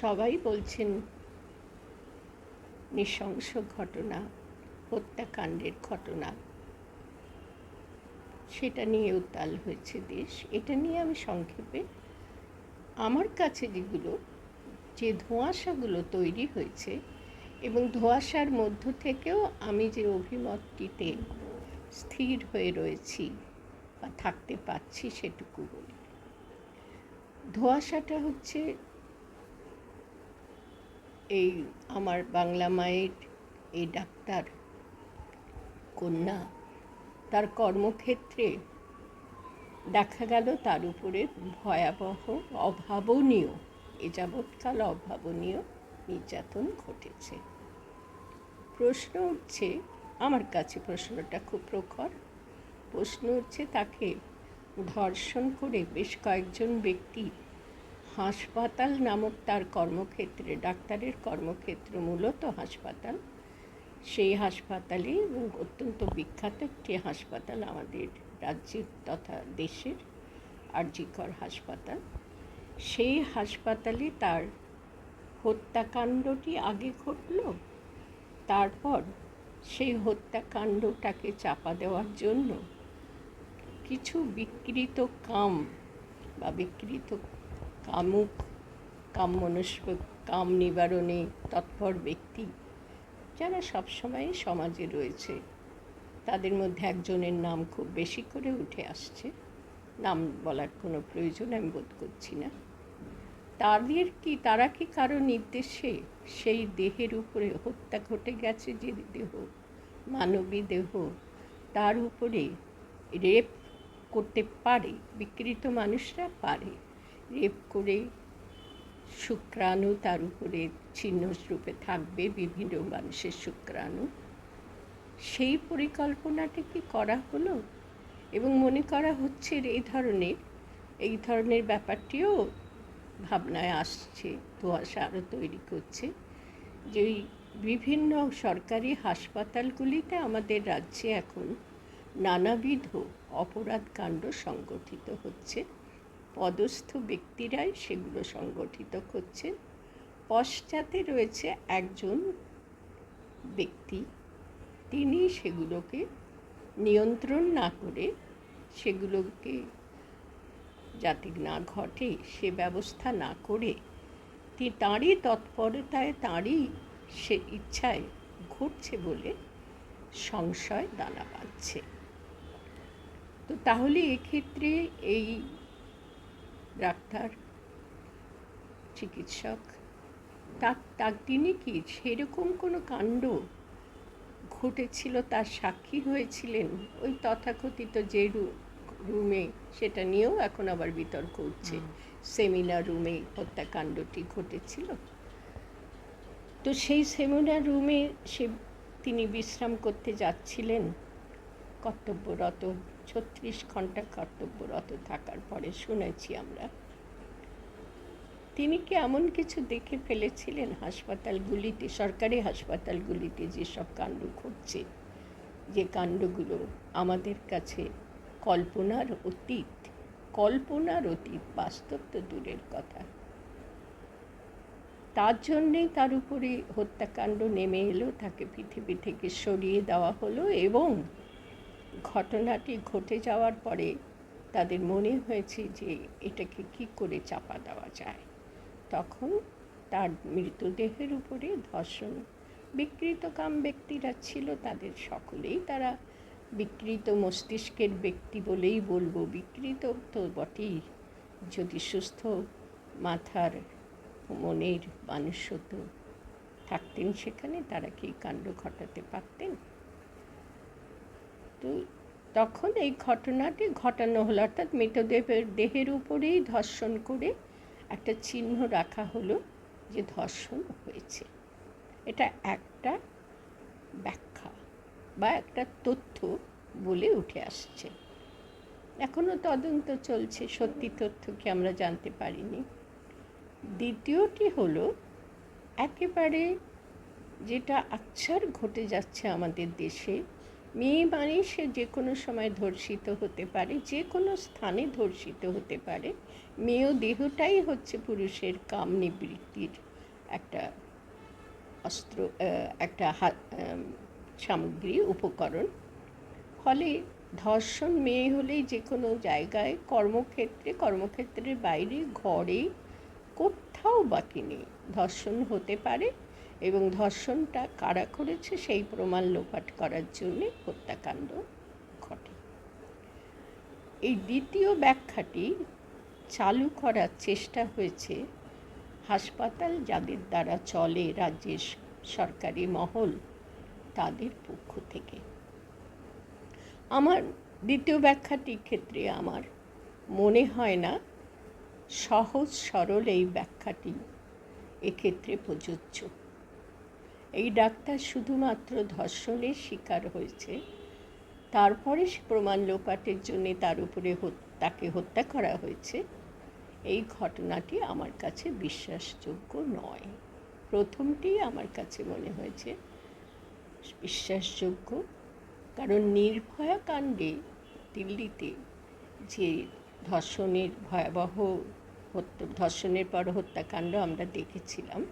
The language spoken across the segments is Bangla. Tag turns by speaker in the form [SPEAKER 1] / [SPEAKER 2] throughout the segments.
[SPEAKER 1] সবাই বলছেন, নৃশংস ঘটনা, হত্যাকাণ্ডের ঘটনা। সেটা নিয়ে উত্তাল হয়েছে দেশ। এটা নিয়ে আমি সংক্ষেপে, আমার কাছে যেগুলো, যে ধোঁয়াশাগুলো তৈরি হয়েছে এবং ধোঁয়াশার মধ্য থেকেও আমি যে অভিমতটিতে স্থির হয়ে রয়েছি বা থাকতে পারছি সেটুকু বলি। ধোঁয়াশাটা হচ্ছে এই আমার বাংলা মায়ের এই ডাক্তার, কন্যা, তার কর্মক্ষেত্রে দেখা গেল তার উপরে ভয়াবহ, অভাবনীয়, এ যাবৎকাল অভাবনীয় নির্যাতন ঘটেছে। প্রশ্ন উঠছে, আমার কাছে প্রশ্নটা খুব প্রখর। প্রশ্ন উঠছে তাকে ধর্ষণ করে বেশ কয়েকজন ব্যক্তি হাসপাতাল নামক তার কর্মক্ষেত্রে, ডাক্তারের কর্মক্ষেত্র মূলত হাসপাতাল। সেই হাসপাতালে এবং অত্যন্ত বিখ্যাত একটি হাসপাতাল আমাদের রাজ্যের তথা দেশের আরজিকর হাসপাতাল। সেই হাসপাতালে তার হত্যাকাণ্ডটি আগে ঘটল, তারপর সেই হত্যাকাণ্ডটাকে চাপা দেওয়ার জন্য কিছু বিকৃত কাম বা বিকৃত কামুক কাম মনস্ক, কাম নিবারণে তৎপর ব্যক্তি যারা সবসময় সমাজে রয়েছে। তাদের মধ্যে একজনের নাম খুব বেশি করে উঠে আসছে। নাম বলার কোনো প্রয়োজন আমি বোধ করছি না। তাদের কি, তারা কি কারও নির্দেশে সেই দেহের উপরে হত্যা ঘটে গেছে যে দেহ? মানবী দেহ। তার উপরে রেপ করতে পারে, বিকৃত মানুষরা পারে। রেপ করে শুক্রাণু, তার উপরে চিহ্নস্বরূপে থাকবে বিভিন্ন মানুষের শুক্রাণু। সেই পরিকল্পনাটি কি করা হলো? এবং মনে করা হচ্ছে এই ধরনের এই ধরনের ব্যাপারটিও ভাবনায় আসছে, ধোঁয়াশা আরও তৈরি করছে যে বিভিন্ন সরকারি হাসপাতালগুলিতে আমাদের রাজ্যে এখন নানাবিধ অপরাধ কাণ্ড সংগঠিত হচ্ছে। পদস্থ ব্যক্তিরাই সেগুলো সংগঠিত করছেন। পশ্চাতে রয়েছে একজন ব্যক্তি, তিনি সেগুলোকে নিয়ন্ত্রণ না করে সেগুলোকে যাতে না ঘটে, সে ব্যবস্থা না করে তাঁরই তৎপরতায়, তাঁরই সে ইচ্ছায় ঘটছে বলে সংশয় দানা পাচ্ছে তো তাহলে এক্ষেত্রে এই ডাক্তার চিকিৎসক তার তার তিনি কি সেরকম কোনো কাণ্ড ঘটেছিল তার সাক্ষী হয়েছিলেন? ওই তথাকথিত যে রুমে সেটা নিয়েও এখন আবার বিতর্ক উঠছে। সেমিনার রুমে হত্যাকাণ্ডটি ঘটেছিল। তো সেই সেমিনার রুমে সে তিনি বিশ্রাম করতে যাচ্ছিলেন। কর্তব্যরত ছত্রিশ ঘণ্টা কর্তব্যরত থাকার পরে শুনেছি আমরা। তিনি কি এমন কিছু দেখে ফেলেছিলেন হাসপাতালগুলিতে, সরকারি হাসপাতালগুলিতে যেসব কাণ্ড ঘটছে? যে কাণ্ডগুলো আমাদের কাছে কল্পনার অতীত কল্পনার অতীত, বাস্তব তো দূরের কথা। তার জন্যেই তার উপরে হত্যাকাণ্ড নেমে এলো, তাকে পৃথিবী থেকে সরিয়ে দেওয়া হলো এবং ঘটনাটি ঘটে যাওয়ার পরে তাদের মনে হয়েছে যে এটাকে কি করে চাপা দেওয়া যায়। তখন তার মৃতদেহের উপরে ধর্ষণ বিকৃত কাম ব্যক্তিরা ছিল তাদের সকলেই। তারা বিকৃত মস্তিষ্কের ব্যক্তি বলেই বলব বিকৃত তো বটেই। যদি সুস্থ মাথার মনের মানুষ হতো থাকতেন সেখানে, তারা কি কাণ্ড ঘটাতে পারতেন? তো তখন এই ঘটনাটি ঘটানো হলো। অর্থাৎ মৃতদেহের দেহের উপরেই ধর্ষণ করে একটা চিহ্ন রাখা হলো যে ধর্ষণ হয়েছে। এটা একটা ব্যাখ্যা বা একটা তথ্য বলে উঠে আসছে। এখনও তদন্ত চলছে, সত্যি তথ্য কি আমরা জানতে পারিনি। দ্বিতীয়টি হলো, একেবারে যেটা আচ্ছার ঘটে যাচ্ছে আমাদের দেশে মেয়ে মানে সে যে কোনো সময় ধর্ষিত হতে পারে, যে কোনো স্থানে ধর্ষিত হতে পারে। মেয়েও দেহটাই হচ্ছে পুরুষের কাম নিবৃত্তির একটা অস্ত্র একটা সামগ্রী, উপকরণ। ফলে ধর্ষণ মেয়ে হলেই যে কোনো জায়গায় কর্মক্ষেত্রে, কর্মক্ষেত্রের বাইরে, ঘরে কোথাও বাকি নেই। ধর্ষণ হতে পারে এবং ধর্ষণটা কারা করেছে সেই প্রমাণ লোপাট করার জন্যে হত্যাকাণ্ড ঘটে। এই দ্বিতীয় ব্যাখ্যাটি চালু করার চেষ্টা হয়েছে হাসপাতাল যাদের দ্বারা চলে রাজ্যের সরকারি মহল তাদের পক্ষ থেকে। আমার দ্বিতীয় ব্যাখ্যাটির ক্ষেত্রে আমার মনে হয় না সহজ সরল এই ব্যাখ্যাটি এক্ষেত্রে প্রযোজ্য। এই ডাক্তার শুধুমাত্র ধর্ষণের শিকার হয়েছে। তারপরে সে প্রমাণ লোপাটের জন্যে তার উপরে তাকে হত্যা করা হয়েছে। এই ঘটনাটি আমার কাছে বিশ্বাসযোগ্য নয়। প্রথমটি আমার কাছে মনে হয়েছে বিশ্বাসযোগ্য। কারণ নির্ভয়া কাণ্ডে দিল্লিতে যে ধর্ষণের ভয়াবহ হত্যা, ধর্ষণের পর হত্যাকাণ্ড আমরা দেখেছিলাম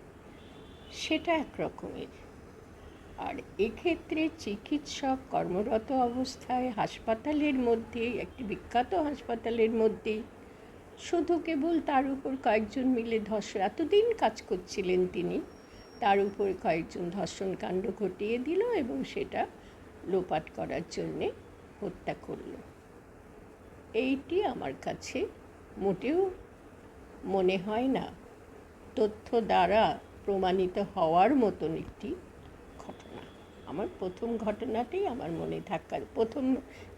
[SPEAKER 1] সেটা একরকমের আর এক্ষেত্রে চিকিৎসক কর্মরত অবস্থায় হাসপাতালের মধ্যে একটি বিখ্যাত হাসপাতালের মধ্যে শুধু কেবল তার উপর কয়েকজন মিলে ধর্ষণ, এতদিন কাজ করছিলেন তিনি, তার উপর কয়েকজন ধর্ষণ কাণ্ড ঘটিয়ে দিল এবং সেটা লোপাট করার জন্যে হত্যা করল। এইটি আমার কাছে মোটেও মনে হয় না। তথ্য দ্বারা প্রমাণিত হওয়ার মতন একটি ঘটনা। আমার প্রথম ঘটনাটাই আমার মনে থাকার, প্রথম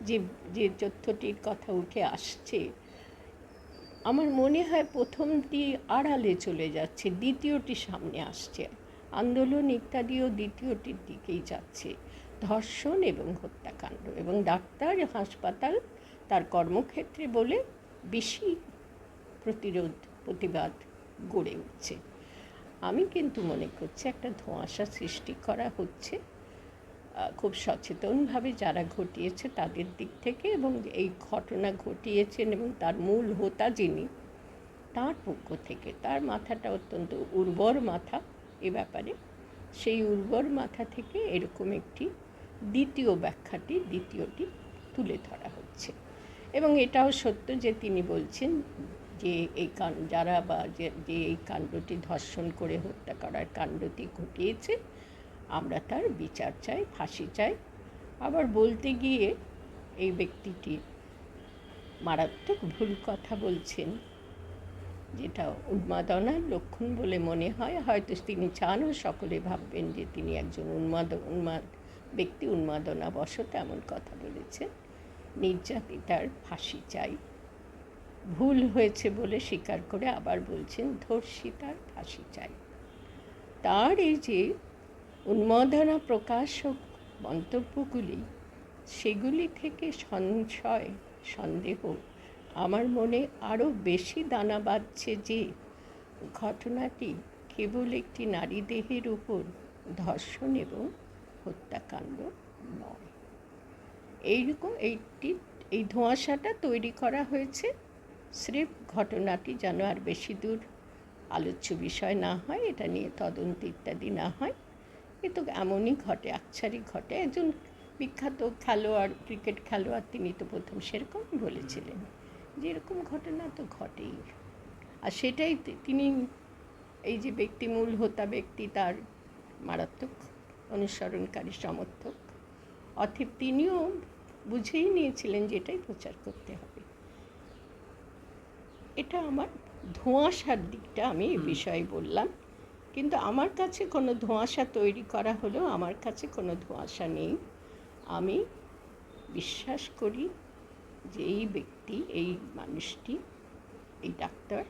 [SPEAKER 1] যে যে তথ্যটির কথা উঠে আসছে, আমার মনে হয় প্রথমটি আড়ালে চলে যাচ্ছে, দ্বিতীয়টি সামনে আসছে। আন্দোলন ইত্যাদিও দ্বিতীয়টির দিকেই যাচ্ছে। ধর্ষণ এবং হত্যাকাণ্ড এবং ডাক্তার, হাসপাতাল তার কর্মক্ষেত্রে বলে বেশি প্রতিরোধ, প্রতিবাদ গড়ে উঠছে। আমি কিন্তু মনে করছি একটা ধোঁয়াশা সৃষ্টি করা হচ্ছে। খুব সচেতনভাবে যারা ঘটিয়েছে তাদের দিক থেকে এবং এই ঘটনা ঘটিয়েছেন এবং তার মূল হোতা যিনি, তার পক্ষ থেকে, তার মাথাটা অত্যন্ত উর্বর মাথা এ ব্যাপারে। সেই উর্বর মাথা থেকে এরকম একটি দ্বিতীয় ব্যাখ্যাটি, দ্বিতীয়টি তুলে ধরা হচ্ছে। এবং এটাও সত্য যে তিনি বলছেন যে এই যারা বা যে এই কাণ্ডটি ধর্ষণ করে হত্যা করার কাণ্ডটি ঘটিয়েছে, আমরা তার বিচার চাই, ফাঁসি চাই। আবার বলতে গিয়ে এই ব্যক্তিটি মারাত্মক ভুল কথা বলছেন, যেটা উন্মাদনার লক্ষণ বলে মনে হয়। হয়তো তিনি চানও সকলে ভাববেন যে তিনি একজন উন্মাদ উন্মাদ, ব্যক্তি উন্মাদনা বশত এমন কথা বলেছেন। নির্যাতিতার ফাঁসি চাই। ভুল হয়েছে বলে স্বীকার করে আবার বলছেন ধর্ষিতার ফাঁসি চাই। তার এই যে উন্মাদনা প্রকাশক মন্তব্যগুলি, সেগুলি থেকে সংশয় সন্দেহ, আমার মনে আরও বেশি দানা বাঁধছে যে ঘটনাটি কেবল একটি নারী দেহের উপর ধর্ষণ এবং হত্যাকাণ্ড নয়। এইরকম, এইটি, এই ধোঁয়াশাটা তৈরি করা হয়েছে। স্রেফ ঘটনাটি যেন আর বেশি দূর আলোচ্য বিষয় না হয়, এটা নিয়ে তদন্ত ইত্যাদি না হয়। কিন্তু এমনই ঘটে, আচ্ছারি ঘটে। একজন বিখ্যাত খেলোয়াড়, ক্রিকেট খেলোয়াড় তিনি তো প্রথম সেরকমই বলেছিলেন যে এরকম ঘটনা তো ঘটেই। আর সেটাই তিনি এই যে ব্যক্তিমূল হোতা ব্যক্তি তার মারাত্মক অনুসরণকারী সমর্থক। অথব তিনিও বুঝেই নিয়েছিলেন যে এটাই প্রচার করতে হবে। এটা আমার ধোঁয়াশার দিকটা আমি এই বিষয়ে বললাম। কিন্তু আমার কাছে কোনো ধোঁয়াশা তৈরি করা হলেও আমার কাছে কোনো ধোঁয়াশা নেই। আমি বিশ্বাস করি যে এই ব্যক্তি এই মানুষটি এই ডাক্তার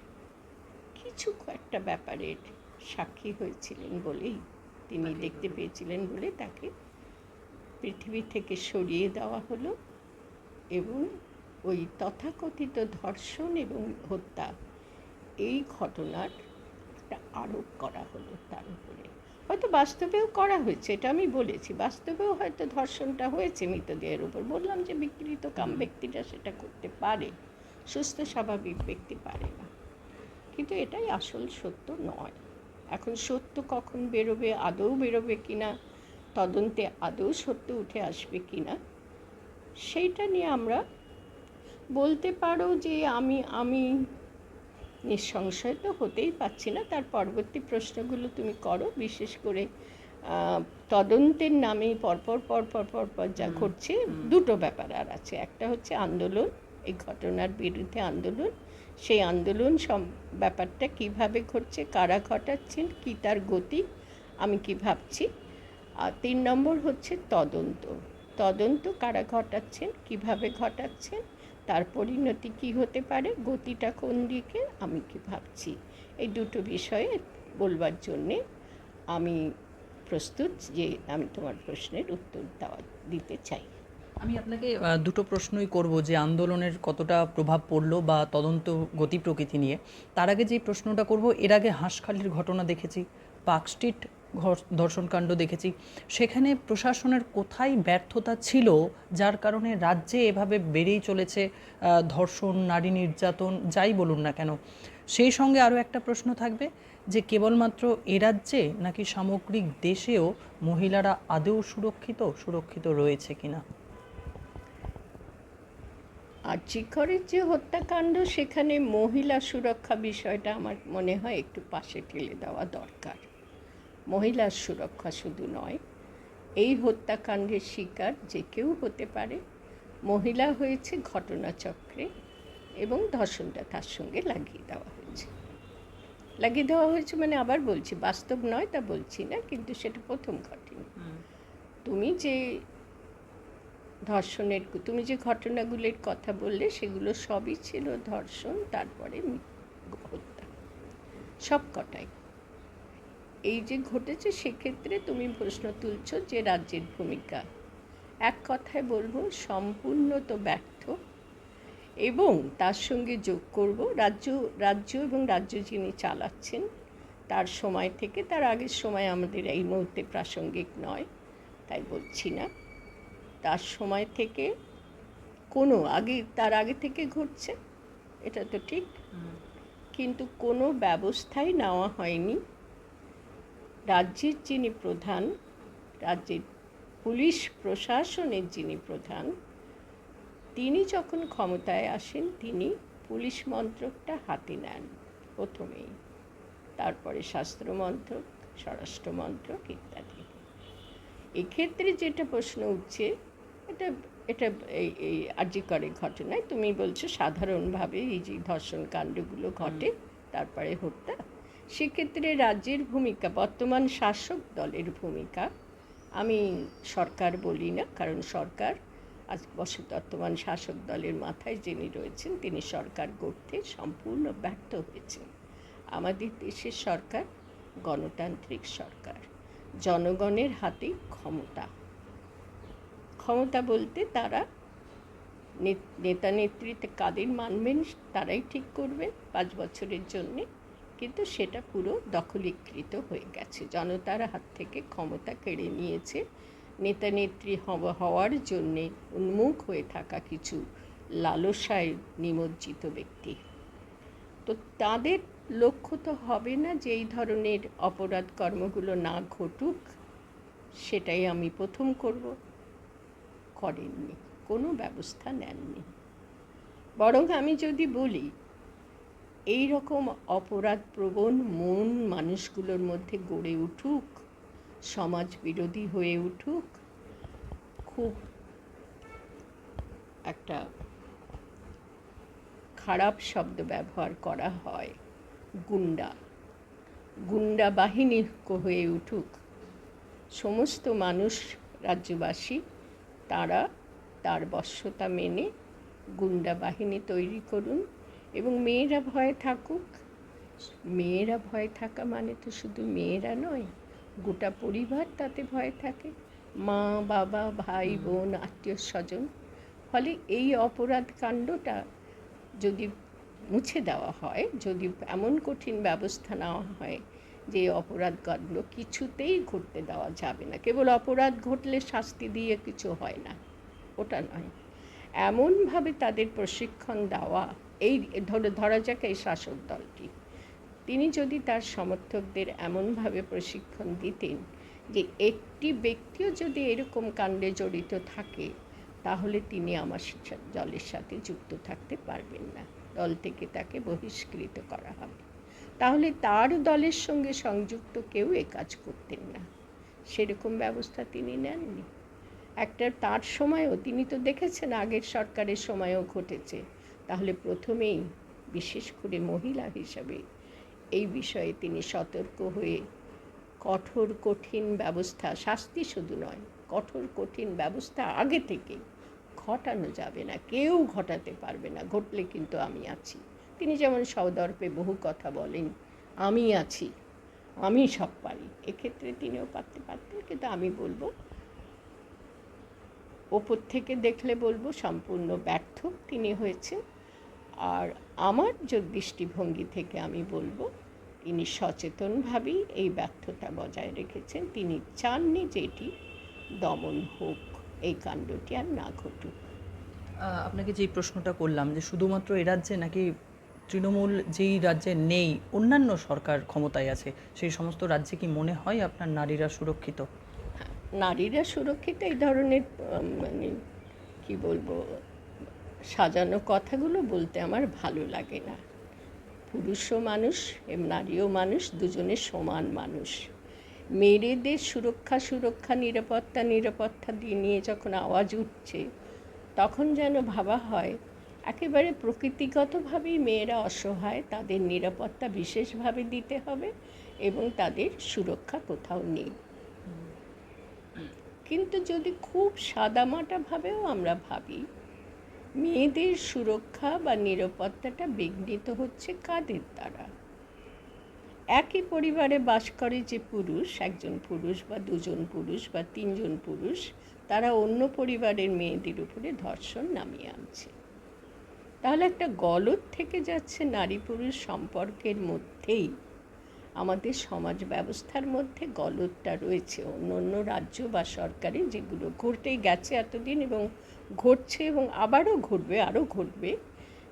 [SPEAKER 1] কিছু একটা ব্যাপারের সাক্ষী হয়েছিলেন বলেই তিনি দেখতে পেয়েছিলেন বলে তাকে পৃথিবী থেকে সরিয়ে দেওয়া হলো এবং ওই তথাকথিত ধর্ষণ এবং হত্যা এই ঘটনার একটা আরোপ করা হলো তার উপরে। হয়তো বাস্তবেও করা হয়েছে এটা আমি বলেছি। বাস্তবেও হয়তো ধর্ষণটা হয়েছে মৃতদেহের উপর। বললাম যে বিকৃত কাম ব্যক্তিটা সেটা করতে পারে সুস্থ স্বাভাবিক ব্যক্তি পারে না। কিন্তু এটাই আসল সত্য নয়। এখন সত্য কখন বেরোবে আদৌ বেরোবে কিনা তদন্তে আদৌ সত্য উঠে আসবে কি না সেইটা নিয়ে আমরা বলতে পারো যে আমি আমি নিঃসংশয় তো হতেই পারছি না। তার পরবর্তী প্রশ্নগুলো তুমি করো বিশেষ করে তদন্তের নামে পরপর পরপর পরপর যা ঘটছে দুটো ব্যাপার আর আছে। একটা হচ্ছে আন্দোলন এই ঘটনার বিরুদ্ধে আন্দোলন। সেই আন্দোলন সব ব্যাপারটা কীভাবে ঘটছে কারা ঘটাচ্ছেন কী তার গতি আমি কি ভাবছি। আর তিন নম্বর হচ্ছে তদন্ত। তদন্ত কারা ঘটাচ্ছেন কীভাবে ঘটাচ্ছেন তার পরিণতি কি হতে পারে, গতিটা কোন দিকে, আমি কি ভাবছি? এই দুটো বিষয়ে বলবার জন্যে আমি প্রস্তুত যে আমি তোমার প্রশ্নের উত্তর দেওয়া, দিতে চাই।
[SPEAKER 2] আমি আপনাকে দুটো প্রশ্নই করব যে আন্দোলনের কতটা প্রভাব পড়ল বা তদন্ত গতি প্রকৃতি নিয়ে। তার আগে যে প্রশ্নটা করব, এর আগে হাঁসখালির ঘটনা দেখেছি। পার্ক স্ট্রিট ধর্ষণকাণ্ড দেখেছি। সেখানে প্রশাসনের কোথায় ব্যর্থতা ছিল, যার কারণে রাজ্যে এভাবে বেড়েই চলেছে ধর্ষণ, নারী নির্যাতন, যাই বলুন না কেন। সেই সঙ্গে আরও একটা প্রশ্ন থাকবে, যে কেবলমাত্র এ রাজ্যে নাকি সামগ্রিক দেশেও মহিলারা আদৌ সুরক্ষিত সুরক্ষিত রয়েছে কিনা?
[SPEAKER 1] আর চিকরের যে হত্যাকাণ্ড, সেখানে মহিলা সুরক্ষা বিষয়টা আমার মনে হয় একটু পাশে ঠেলে দেওয়া দরকার। মহিলার সুরক্ষা শুধু নয় এই হত্যাকাণ্ডের শিকার যে কেউ হতে পারে। মহিলা হয়েছে ঘটনাচক্রে এবং ধর্ষণটা তার সঙ্গে লাগিয়ে দেওয়া হয়েছে। লাগিয়ে দেওয়া হয়েছে মানে আবার বলছি বাস্তব নয় তা বলছি না কিন্তু সেটা প্রথম ঘটেনি। তুমি যে ধর্ষণের তুমি যে ঘটনাগুলির কথা বললে সেগুলো সবই ছিল ধর্ষণ তারপরে হত্যা। সব কটাই এই যে ঘটেছে সেক্ষেত্রে তুমি প্রশ্ন তুলছ যে রাজ্যের ভূমিকা। এক কথায় বলব সম্পূর্ণ তো ব্যর্থ। এবং তার সঙ্গে যোগ করব রাজ্য রাজ্য এবং রাজ্য যিনি চালাচ্ছেন তার সময় থেকে তার আগের সময় আমাদের এই মুহূর্তে প্রাসঙ্গিক নয় তাই বলছি না। তার সময় থেকে কোনো আগে তার আগে থেকে ঘটছে এটা তো ঠিক। কিন্তু কোনো ব্যবস্থাই নেওয়া হয়নি। রাজ্যের যিনি প্রধান রাজ্যের পুলিশ প্রশাসনের যিনি প্রধান তিনি যখন ক্ষমতায় আসেন তিনি পুলিশ মন্ত্রকটা হাতে নেন প্রথমেই। তারপরে স্বাস্থ্যমন্ত্রক স্বরাষ্ট্রমন্ত্রক ইত্যাদি। এক্ষেত্রে যেটা প্রশ্ন উঠছে এটা এটা এই এই আর্যিকরের ঘটনায় তুমি বলছো সাধারণভাবে এই যে ধর্ষণ কাণ্ডগুলো ঘটে তারপরে হত্যা সেক্ষেত্রে রাজ্যের ভূমিকা, বর্তমান শাসক দলের ভূমিকা আমি সরকার বলি না, কারণ সরকার, আজ বস- বর্তমান শাসক দলের মাথায় যিনি রয়েছেন, তিনি সরকার গড়তে সম্পূর্ণ ব্যর্থ হয়েছেন। আমাদের দেশের সরকার গণতান্ত্রিক সরকার, জনগণের হাতেই ক্ষমতা। ক্ষমতা বলতে তারা নেতা নেতৃত্বে কাদের মানবেন, তারাই ঠিক করবেন। পাঁচ বছরের জন্যে কিন্তু সেটা পুরো দখলীকৃত হয়ে গেছে। জনতার হাত থেকে ক্ষমতা কেড়ে নিয়েছে। নেতা নেত্রী হওয়া- হওয়ার জন্যে উন্মুখ হয়ে থাকা কিছু লালসায় নিমজ্জিত ব্যক্তি। তো তাদের লক্ষ্য তো হবে না যে এই ধরনের অপরাধ কর্মগুলো না ঘটুক, সেটাই আমি প্রথম করব। করেননি, কোনো ব্যবস্থা নেননি। বরং আমি যদি বলি এই রকম অপরাধ প্রবণ মন মানুষগুলোর মধ্যে গড়ে উঠুক, সমাজ বিরোধী হয়ে উঠুক, খুব একটা খারাপ শব্দ ব্যবহার করা হয়। গুন্ডা গুন্ডা বাহিনী হয়ে উঠুক। সমস্ত মানুষ, রাজ্যবাসী, তারা তার বশ্যতা মেনে গুন্ডা বাহিনী তৈরি করুন। এবং মেয়েরা ভয়ে থাকুক। মেয়েরা ভয়ে থাকা মানে তো শুধু মেয়েরা নয় গোটা পরিবার তাতে ভয়ে থাকে। মা বাবা ভাই বোন আত্মীয় স্বজন। ফলে এই অপরাধ কাণ্ডটা যদি মুছে দেওয়া হয় যদি এমন কঠিন ব্যবস্থা নেওয়া হয় যে অপরাধ কাণ্ড কিছুতেই ঘটতে দেওয়া যাবে না কেবল অপরাধ ঘটলে শাস্তি দিয়ে কিছু হয় না ওটা নয়। এমনভাবে তাদের প্রশিক্ষণ দেওয়া এই ধরে, ধরা যাক এই শাসক দলটি। তিনি যদি তার সমর্থকদের এমনভাবে প্রশিক্ষণ দিতেন যে একটি ব্যক্তিও যদি এরকম কাণ্ডে জড়িত থাকে, তাহলে তিনি আমার দলের সাথে যুক্ত থাকতে পারবেন না। দল থেকে তাকে বহিষ্কৃত করা হবে। তাহলে তার দলের সঙ্গে সংযুক্ত কেউ এ কাজ করতেন না। সেরকম ব্যবস্থা তিনি নেননি। একটা তার সময়ও, তিনি তো দেখেছেন আগের সরকারের সময়ও ঘটেছে। তাহলে প্রথমেই, বিশেষ করে মহিলা হিসাবে, এই বিষয়ে তিনি সতর্ক হয়ে, কঠোর কঠিন ব্যবস্থা, শাস্তি শুধু নয়, কঠোর কঠিন ব্যবস্থা আগে থেকে ঘটানো যাবে না, কেউ ঘটাতে পারবে না, ঘটলে কিন্তু আমি আছি। তিনি যেমন সদর্পে বহু কথা বলেন, আমি আছি, আমি সব পারি, এক্ষেত্রে তিনিও পারতে পারতেন, কিন্তু আমি বলব, ওপর থেকে দেখলে বলব, সম্পূর্ণ ব্যর্থ তিনি হয়েছেন। আর আমার যে দৃষ্টিভঙ্গি থেকে আমি বলব তিনি সচেতনভাবেই এই ব্যর্থতা বজায় রেখেছেন। তিনি চাননি যে এটি দমন হোক এই কাণ্ডটি আর না ঘটুক।
[SPEAKER 2] আপনাকে যেই প্রশ্নটা করলাম যে শুধুমাত্র এ রাজ্যে নাকি তৃণমূল যেই রাজ্যে নেই অন্যান্য সরকার ক্ষমতায় আছে সেই সমস্ত রাজ্যে কি মনে হয় আপনার নারীরা সুরক্ষিত?
[SPEAKER 1] নারীরা সুরক্ষিত এই ধরনের মানে কি বলব সাজানো কথাগুলো বলতে আমার ভালো লাগে না। পুরুষও মানুষ এবং নারীও মানুষ, দুজনে সমান মানুষ। মেয়েদের সুরক্ষা সুরক্ষা, নিরাপত্তা নিরাপত্তা দিয়ে নিয়ে যখন আওয়াজ উঠছে, তখন যেন ভাবা হয়, একেবারে প্রকৃতিগতভাবেই মেয়েরা অসহায়, তাদের নিরাপত্তা বিশেষভাবে দিতে হবে এবং তাদের সুরক্ষা কোথাও নেই। কিন্তু যদি খুব সাদামাটাভাবেও আমরা ভাবি মেয়েদের সুরক্ষা বা নিরাপত্তাটা বিঘ্নিত হচ্ছে কাদের দ্বারা? একই পরিবারে বাস করে যে পুরুষ, একজন পুরুষ বা দুজন পুরুষ বা তিনজন পুরুষ, তারা অন্য পরিবারের মেয়েদের উপরে ধর্ষণ নামিয়ে আনছে। তাহলে একটা গলদ থেকে যাচ্ছে নারী পুরুষ সম্পর্কের মধ্যেই আমাদের সমাজ ব্যবস্থার মধ্যে গলতটা রয়েছে। অন্য অন্য রাজ্য বা সরকারে যেগুলো ঘটতেই গেছে এতদিন এবং ঘটছে এবং আবারও ঘটবে, আরও ঘটবে,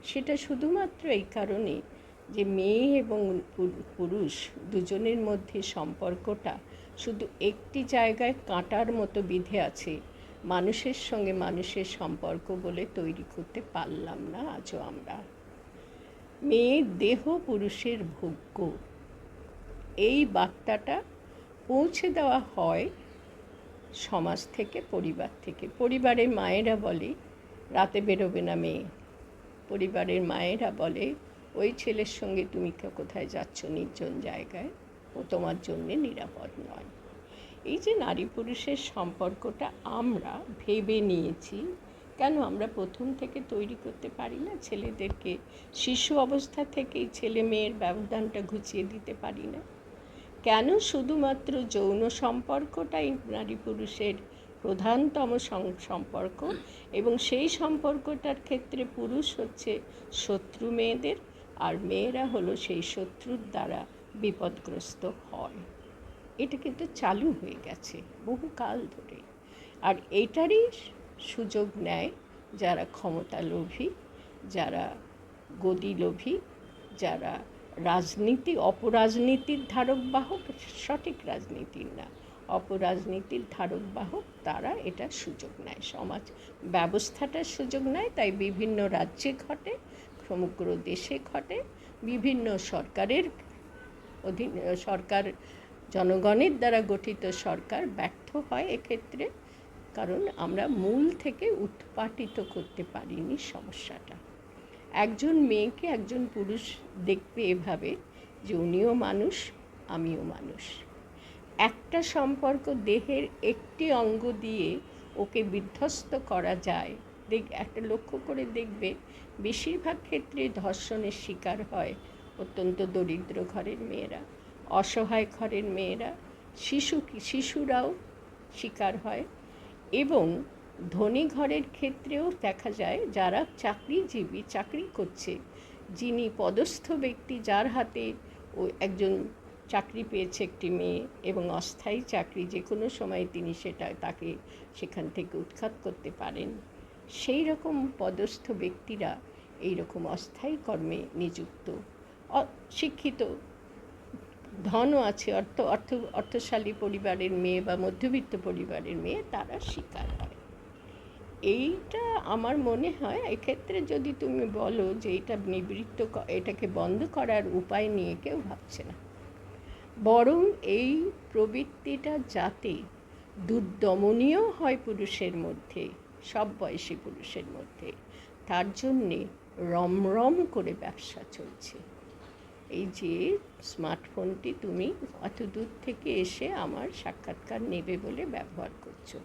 [SPEAKER 1] সেটা শুধুমাত্র এই কারণে যে মেয়ে এবং পুরুষ দুজনের মধ্যে সম্পর্কটা শুধু একটি জায়গায় কাঁটার মতো বিধে আছে। মানুষের সঙ্গে মানুষের সম্পর্ক বলে তৈরি করতে পারলাম না আজও আমরা। মেয়ের দেহ পুরুষের ভোগ্য। এই বার্তাটা পৌঁছে দেওয়া হয় সমাজ থেকে, পরিবার থেকে। পরিবারের মায়েরা বলে, রাতে বেরোবে না মেয়ে। পরিবারের মায়েরা বলে, ওই ছেলের সঙ্গে তুমি কোথায় যাচ্ছ নির্জন জায়গায়? ও তোমার জন্যে নিরাপদ নয়। এই যে নারী পুরুষের সম্পর্কটা আমরা ভেবে নিয়েছি, কেন আমরা প্রথম থেকে তৈরি করতে পারি না? ছেলেদেরকে শিশু অবস্থা থেকেই ছেলে মেয়ের ব্যবধানটা ঘুচিয়ে দিতে পারি না। কেন শুধুমাত্র যৌন সম্পর্কটাই নারী পুরুষের প্রধানতম সম্পর্ক? এবং সেই সম্পর্কটার ক্ষেত্রে পুরুষ হচ্ছে শত্রু মেয়েদের আর মেয়েরা হলো সেই শত্রুর দ্বারা বিপদগ্রস্ত হয়। এটা কিন্তু চালু হয়ে গেছে বহুকাল ধরে। আর এটারই সুযোগ নেয় যারা ক্ষমতালোভী, যারা গদিলোভী, যারা রাজনীতি, অপরাজনীতির ধারক বাহক, সঠিক রাজনীতির না। অপরাজনীতির ধারক বাহক, তারা এটা সুযোগ নেয়। সমাজ ব্যবস্থাটার সুযোগ নেয়, তাই বিভিন্ন রাজ্যে ঘটে, সমগ্র দেশে ঘটে, বিভিন্ন সরকারের অধীন, সরকার জনগণের দ্বারা গঠিত সরকার ব্যর্থ হয় এক্ষেত্রে, কারণ আমরা মূল থেকে উৎপাটিত করতে পারিনি সমস্যাটা। একজন মেয়েকে একজন পুরুষ দেখবে এভাবে যে উনিও মানুষ, আমিও মানুষ। একটা সম্পর্ক দেহের একটি অঙ্গ দিয়ে ওকে বিধ্বস্ত করা যায়। দেখ, একটা লক্ষ্য করে দেখবে, বেশিরভাগ ক্ষেত্রে ধর্ষণের শিকার হয় অত্যন্ত দরিদ্র ঘরের মেয়েরা, অসহায় ঘরের মেয়েরা, শিশু, শিশুরাও শিকার হয় এবং ধনী ঘরের ক্ষেত্রেও দেখা যায় যারা চাকরিজীবী, চাকরি করছে। যিনি পদস্থ ব্যক্তি যার হাতে ও একজন চাকরি পেয়েছে একটি মেয়ে এবং অস্থায়ী চাকরি যে কোনো সময় তিনি সেটা, তাকে সেখান থেকে উৎখাত করতে পারেন। সেই রকম পদস্থ ব্যক্তিরা এই রকম অস্থায়ী কর্মে নিযুক্ত। শিক্ষিত, ধনও আছে, অর্থ অর্থ, অর্থশালী পরিবারের মেয়ে বা মধ্যবিত্ত পরিবারের মেয়ে, তারা শিকার। হয় এইটা আমার মনে হয়, এক্ষেত্রে যদি তুমি বলো যে এটা নিবৃত্ত এটাকে বন্ধ করার উপায় নিয়ে কেউ ভাবছে না। বরং এই প্রবৃত্তিটা যাতে দুর্দমনীয় হয় পুরুষের মধ্যে, সব বয়সী পুরুষের মধ্যে, তার জন্যে রমরম করে ব্যবসা চলছে। এই যে স্মার্টফোনটি তুমি অত দূর থেকে এসে আমার সাক্ষাৎকার নেবে বলে ব্যবহার করছ।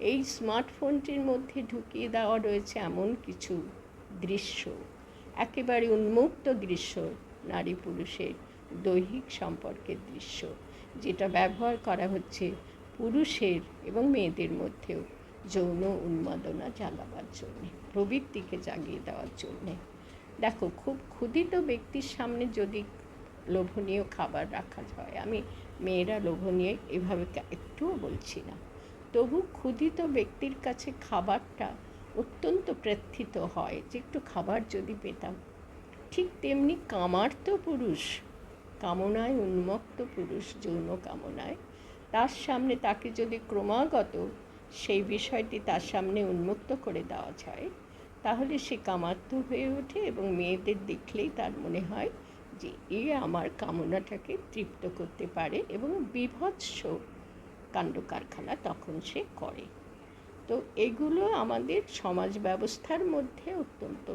[SPEAKER 1] এই স্মার্টফোনটির মধ্যে ঢুকিয়ে দেওয়া রয়েছে এমন কিছু দৃশ্য। একেবারে উন্মুক্ত দৃশ্য, নারী পুরুষের দৈহিক সম্পর্কের দৃশ্য, যেটা ব্যবহার করা হচ্ছে পুরুষের এবং মেয়েদের মধ্যেও যৌন উন্মাদনা জ্বালাবার জন্যে, প্রবৃত্তিকে জাগিয়ে দেওয়ার জন্যে। দেখো, খুব ক্ষুদিত ব্যক্তির সামনে যদি লোভনীয় খাবার রাখা হয় আমি মেয়েরা লোভনীয় এভাবে একটুও বলছি না। তবু ক্ষুধিত ব্যক্তির কাছে খাবারটা অত্যন্ত প্রার্থিত হয় যে একটু খাবার যদি পেতাম। ঠিক তেমনি কামার্ত পুরুষ, কামনায় উন্মত্ত পুরুষ, যৌন কামনায়, তার সামনে তাকে যদি ক্রমাগত সেই বিষয়টি তার সামনে উন্মুক্ত করে দেওয়া যায়, তাহলে সে কামার্ত হয়ে ওঠে এবং মেয়েদের দেখলেই তার মনে হয় যে এ আমার কামনাটাকে তৃপ্ত করতে পারে এবং বিভৎস কাণ্ড কারখানা তখন সে করে। তো এগুলো আমাদের সমাজ ব্যবস্থার মধ্যে অত্যন্ত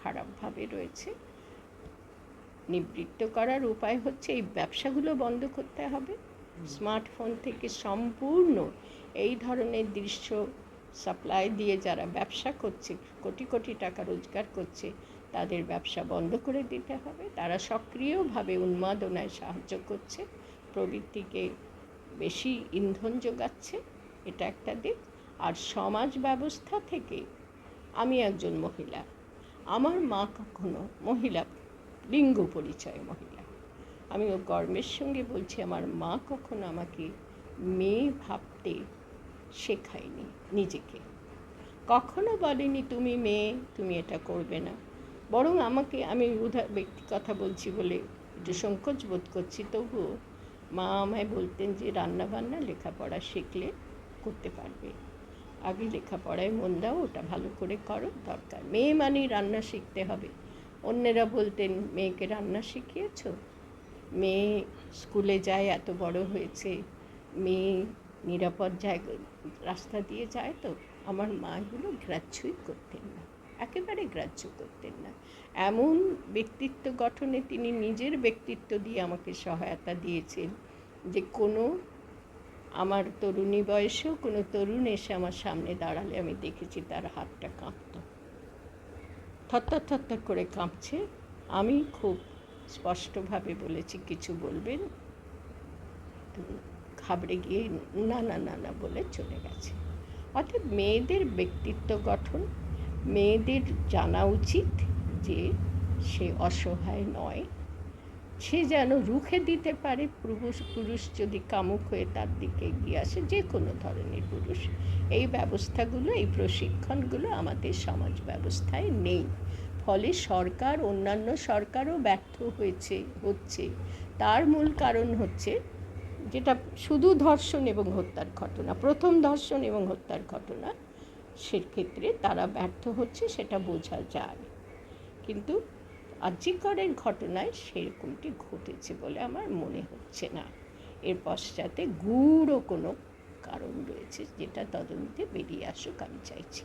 [SPEAKER 1] খারাপভাবে রয়েছে। নিবৃত্ত করার উপায় হচ্ছে এই ব্যবসাগুলো বন্ধ করতে হবে। স্মার্টফোন থেকে সম্পূর্ণ এই ধরনের দৃশ্য সাপ্লাই দিয়ে যারা ব্যবসা করছে কোটি কোটি টাকা রোজগার করছে তাদের ব্যবসা বন্ধ করে দিতে হবে। তারা সক্রিয়ভাবে উন্মাদনায় সাহায্য করছে। প্রবৃত্তিকে বেশি ইন্ধন যোগাচ্ছে, এটা একটা দিক। আর সমাজ ব্যবস্থা থেকে আমি একজন মহিলা। আমার মা কখনো মহিলা, লিঙ্গ পরিচয় মহিলা। আমি ও গর্বের সঙ্গে বলছি, আমার মা কখনো আমাকে মেয়ে ভাবতে শেখায়নি নিজেকে। কখনো বলেনি, তুমি মেয়ে, তুমি এটা করবে না। বরং আমাকে, আমি উদাহ ব্যক্তি কথা বলছি বলে একটু সংকোচ বোধ করছি, তবুও মা আমায় বলতেন যে রান্না বান্না লেখাপড়া শিখলে করতে পারবে। আগে লেখাপড়ায় মন দাও, ওটা ভালো করে করো, দরকার। মেয়ে মানেই রান্না শিখতে হবে। অন্যেরা বলতেন, মেয়েকে রান্না শিখিয়েছ? মেয়ে স্কুলে যায়, এত বড় হয়েছে। মেয়ে নিরাপদ জায়গা, রাস্তা দিয়ে যায় তো? আমার মা এগুলো গ্রাহ্যই করতেন না। একেবারে গ্রাহ্য করতেন না। এমন ব্যক্তিত্ব গঠনে তিনি নিজের ব্যক্তিত্ব দিয়ে আমাকে সহায়তা দিয়েছেন যে কোনো আমার তরুণী বয়সেও কোনো তরুণ এসে আমার সামনে দাঁড়ালে আমি দেখেছি তার হাতটা কাঁপতো। থরথর থরথর করে কাঁপছে। আমি খুব স্পষ্টভাবে বলেছি, কিছু বলবেন? তো ঘাবড়ে গিয়ে না না না না বলে চলে গেছে। অর্থাৎ মেয়েদের ব্যক্তিত্ব গঠন মেয়েদের জানা উচিত যে সে অসহায় নয়। সে যেন রুখে দিতে পারে, পুরুষ পুরুষ যদি কামুক হয়ে তার দিকে এগিয়ে আসে, যে কোনো ধরনের পুরুষ। এই ব্যবস্থাগুলো, এই প্রশিক্ষণগুলো আমাদের সমাজ ব্যবস্থায় নেই। ফলে সরকার, অন্যান্য সরকারও ব্যর্থ হয়েছে, হচ্ছে। তার মূল কারণ হচ্ছে যেটা শুধু ধর্ষণ এবং হত্যার ঘটনা, প্রথম ধর্ষণ এবং হত্যার ঘটনা সেক্ষেত্রে তারা ব্যর্থ হচ্ছে, সেটা বোঝা যায়। কিন্তু আজিকরের ঘটনায় সেরকমটি ঘটেছে বলে আমার মনে হচ্ছে না। এর পশ্চাতে গূঢ় কোনো কারণ রয়েছে, যেটা তদন্তে বেরিয়ে আসুক, আমি চাইছি।